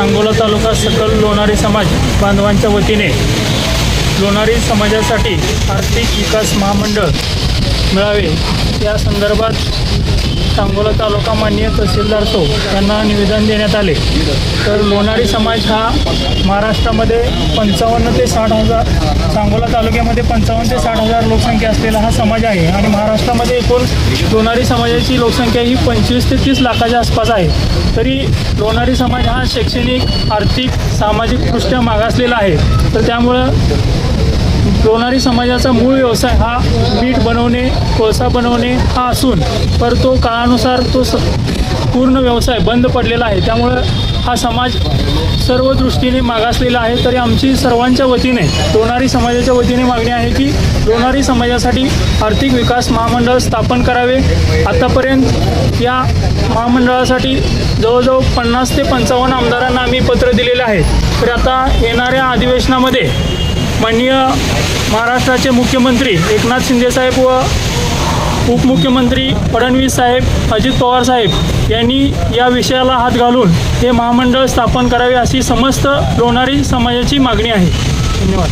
सांगोला तालुका सकल लोणारी समाज बांधवांच्या वतीने लोणारी समाजासाठी आर्थिक विकास महामंडळ मिळावे. या संदर्भात सांगोला तालुका मान्य तहसीलदार सो यांना निवेदन देण्यात आले. तर लोणारी समाज हा महाराष्ट्रामध्ये पंचावन्न ते साठ हजार सांगोला तालुक्यामध्ये पंचावन्न ते साठ हजार लोकसंख्या असलेला हा समाज आहे. आणि महाराष्ट्रामध्ये एकूण लोणारी समाजाची लोकसंख्या ही पंचवीस ते तीस लाखाच्या आसपास आहे. तरी लोणारी समाज हा शैक्षणिक आर्थिक सामाजिकदृष्ट्या मागासलेला आहे. तर त्यामुळं लोणारी समाजाचा मूळ व्यवसाय हा मीठ बनवणे कोळसा बनवणे हा असून पर तो काळानुसार तो स पूर्ण व्यवसाय बंद पडलेला आहे. त्यामुळं हा समाज सर्व दृष्टीने मागासलेला आहे. तरी आमची सर्वांच्या वतीने लोणारी समाजाच्या वतीने मागणी आहे की लोणारी समाजासाठी आर्थिक विकास महामंडळ स्थापन करावे. आतापर्यंत या महामंडळासाठी जवळजवळ पन्नास ते पंचावन्न आमदारांना आम्ही पत्र दिलेले आहे. तर आता येणाऱ्या अधिवेशनामध्ये माननीय महाराष्ट्राचे मुख्यमंत्री एकनाथ शिंदेसाहेब व उपमुख्यमंत्री फडणवीस साहेब अजित पवार साहेब यांनी या विषयाला हात घालून हे महामंडळ स्थापन करावे अशी समस्त लोणारी समाजाची मागणी आहे. धन्यवाद.